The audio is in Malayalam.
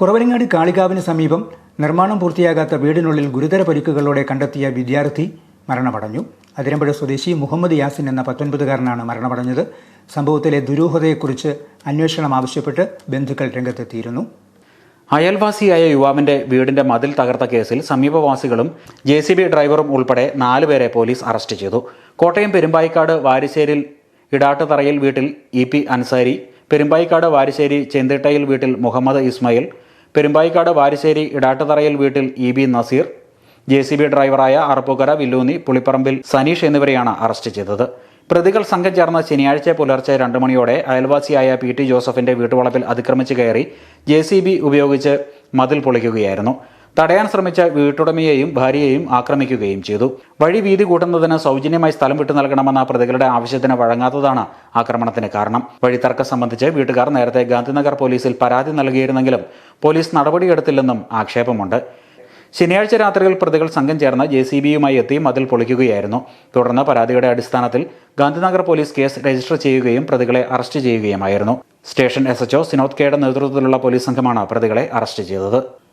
കുറവലങ്ങാട് കാളികാവിന് സമീപം നിർമ്മാണം പൂർത്തിയാകാത്ത വീടിനുള്ളിൽ ഗുരുതര പരിക്കുകളോടെ കണ്ടെത്തിയ വിദ്യാർത്ഥി മരണമടഞ്ഞു. അതിരമ്പുഴ സ്വദേശി മുഹമ്മദ് യാസിൻ എന്ന പത്തൊൻപതുകാരനാണ് മരണമടഞ്ഞത്. സംഭവത്തിലെ ദുരൂഹതയെക്കുറിച്ച് അന്വേഷണം ആവശ്യപ്പെട്ട് ബന്ധുക്കൾ രംഗത്തെത്തിയിരുന്നു. അയൽവാസിയായ യുവാവിന്റെ വീടിന്റെ മതിൽ തകർത്ത കേസിൽ സമീപവാസികളും ജെ സി ബി ഡ്രൈവറും ഉൾപ്പെടെ നാലുപേരെ പോലീസ് അറസ്റ്റ് ചെയ്തു. കോട്ടയം പെരുമ്പായിക്കാട് വാരിശ്ശേരിൽ ഇടാട്ടുതറയിൽ വീട്ടിൽ ഇ പി അൻസാരി പെരുമ്പായിക്കാട് വാരിശ്ശേരി ചെന്തിട്ടയിൽ വീട്ടിൽ മുഹമ്മദ് ഇസ്മായിൽ പെരുമ്പായിക്കാട് വാരിശ്ശേരി ഇടാട്ടുതറയിൽ വീട്ടിൽ E B Nazeer J C B ഡ്രൈവറായ അറപ്പുകര വില്ലൂന്നി പുളിപ്പറമ്പിൽ സനീഷ് എന്നിവരെയാണ് അറസ്റ്റ് ചെയ്തത്. പ്രതികൾ സംഘം ചേർന്ന് ശനിയാഴ്ച പുലർച്ചെ രണ്ട് മണിയോടെ അയൽവാസിയായ പി ടി ജോസഫിന്റെ വീട്ടുവളപ്പിൽ അതിക്രമിച്ച് കയറി ജെ ഉപയോഗിച്ച് മതിൽ പൊളിക്കുകയായിരുന്നു. തടയാൻ ശ്രമിച്ച വീട്ടുടമയെയും ഭാര്യയെയും ആക്രമിക്കുകയും ചെയ്തു. വഴി വീതി കൂട്ടുന്നതിന് സൗജന്യമായി സ്ഥലം വിട്ടു നൽകണമെന്ന പ്രതികളുടെ ആവശ്യത്തിന് വഴങ്ങാത്തതാണ് ആക്രമണത്തിന് കാരണം. വഴി വഴിത്തർക്കം സംബന്ധിച്ച് വീട്ടുകാർ നേരത്തെ ഗാന്ധിനഗർ പോലീസിൽ പരാതി നൽകിയിരുന്നെങ്കിലും പോലീസ് നടപടിയെടുത്തില്ലെന്നും ആക്ഷേപമുണ്ട്. ശനിയാഴ്ച രാത്രിയിൽ പ്രതികൾ സംഘം ചേർന്ന് ജെ സി ബിയുമായി എത്തി മതിൽ പൊളിക്കുകയായിരുന്നു. തുടർന്ന് പരാതിയുടെ അടിസ്ഥാനത്തിൽ ഗാന്ധിനഗർ പോലീസ് കേസ് രജിസ്റ്റർ ചെയ്യുകയും പ്രതികളെ അറസ്റ്റ് ചെയ്യുകയുമായിരുന്നു. സ്റ്റേഷൻ എസ് എച്ച്ഒ സിനോദ് കെയുടെ നേതൃത്വത്തിലുള്ള പോലീസ് സംഘമാണ് പ്രതികളെ അറസ്റ്റ് ചെയ്തത്.